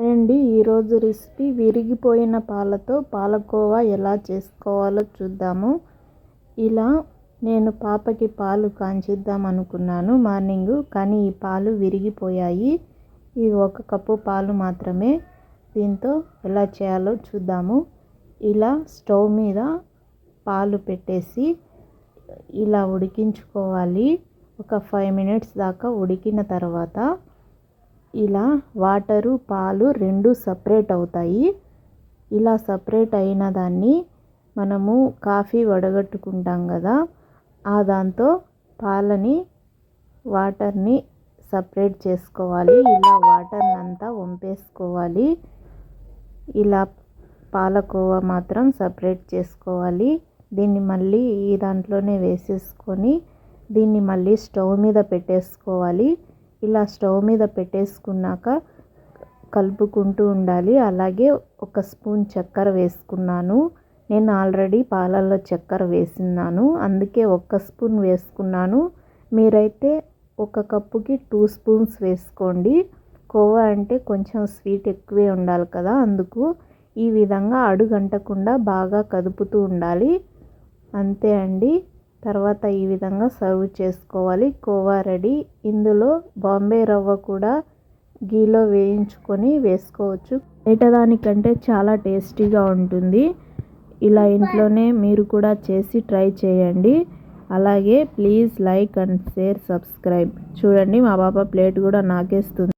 అండి ఈరోజు రెసిపీ విరిగిపోయిన పాలతో పాలకోవా ఎలా చేసుకోవాలో చూద్దాము. ఇలా నేను పాపకి పాలు కాంచిద్దాం అనుకున్నాను మార్నింగ్ కానీ ఈ పాలు విరిగిపోయాయి. ఇవి ఒక కప్పు పాలు మాత్రమే దీంతో ఎలా చేయాలో చూద్దాము. ఇలా స్టవ్ మీద పాలు పెట్టేసి ఇలా ఉడికించుకోవాలి. ఒక ఫైవ్ మినిట్స్ దాకా ఉడికిన తర్వాత ఇలా వాటరు పాలు రెండు సపరేట్ అవుతాయి. ఇలా సపరేట్ అయిన దాన్ని మనము కాఫీ వడగట్టుకుంటాం కదా ఆ దాంతో పాలని వాటర్ని సపరేట్ చేసుకోవాలి. ఇలా వాటర్ని అంతా వంపేసుకోవాలి. ఇలా పాలకోవా మాత్రం సపరేట్ చేసుకోవాలి. దీన్ని మళ్ళీ ఈ దాంట్లోనే వేసేసుకొని దీన్ని మళ్ళీ స్టవ్ మీద పెట్టేసుకోవాలి. ఇలా స్టవ్ మీద పెట్టేసుకున్నాక కలుపుకుంటూ ఉండాలి. అలాగే ఒక స్పూన్ చక్కెర వేసుకున్నాను. నేను ఆల్రెడీ పాలల్లో చక్కెర వేసినాను అందుకే ఒక్క స్పూన్ వేసుకున్నాను. మీరైతే ఒక కప్పుకి టూ స్పూన్స్ వేసుకోండి. కోవా అంటే కొంచెం స్వీట్ ఎక్కువే ఉండాలి కదా. అందుకు ఈ విధంగా అడుగంటకుండా బాగా కదుపుతూ ఉండాలి. అంతే అండి. తర్వాత ఈ విధంగా సర్వ్ చేసుకోవాలి. కోవా రెడీ. ఇందులో బాంబే రవ్వ కూడా గీలో వేయించుకొని వేసుకోవచ్చు. బయట దానికంటే చాలా టేస్టీగా ఉంటుంది. ఇలా ఇంట్లోనే మీరు కూడా చేసి ట్రై చేయండి. అలాగే please like and share subscribe. చూడండి మా పాప ప్లేట్ కూడా నాకేస్తుంది.